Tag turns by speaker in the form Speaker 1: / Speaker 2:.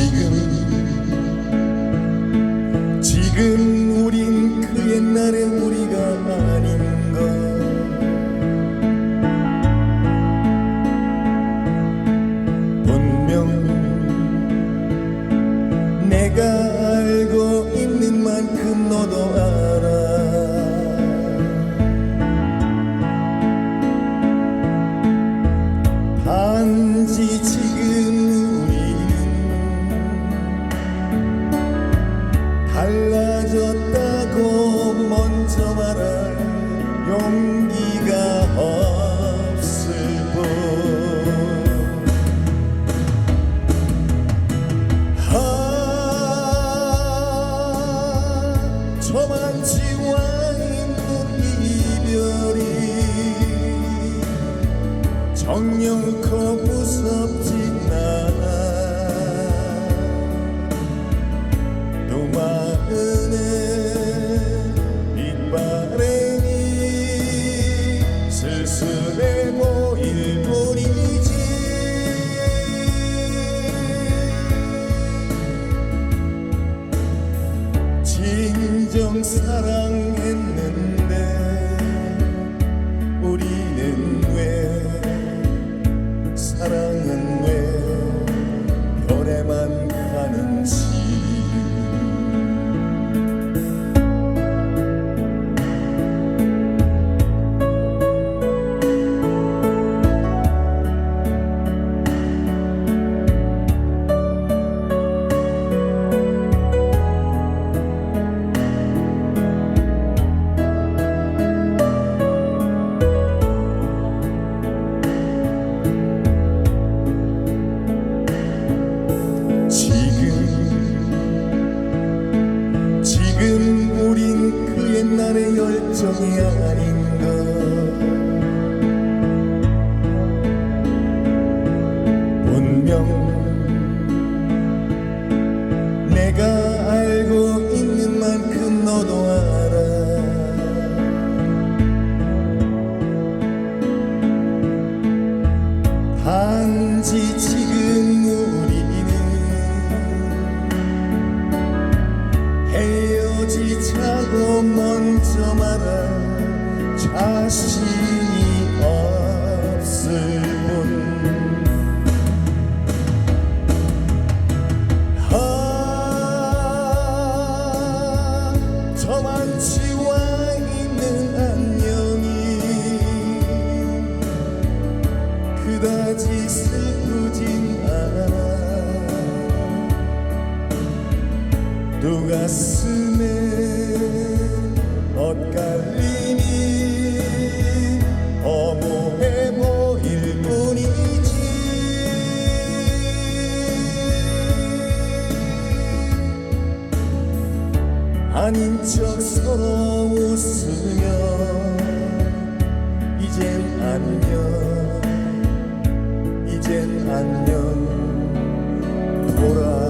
Speaker 1: 지금. 지금 우린 그 옛날의 우리가 아닌가 분명 내가 알고 있는 만큼 너도 달라졌다고 먼저 말할 용기가 없을 뿐. 아, 저만치와 있는 이별이 정령코 무섭진 않아 진정 사랑했는데 우리 그 옛날의 열정이 아닌가. 분명. 내가 알고 있는 만큼 너도 알아 헤어지자고 먼저 말할 자신이 없을 뿐. 아, 그다지 두 가슴에 엇갈림이 어머해 보일 뿐이지. 아닌 척 서로 웃으며 이젠 안녕 이젠 안녕. 돌아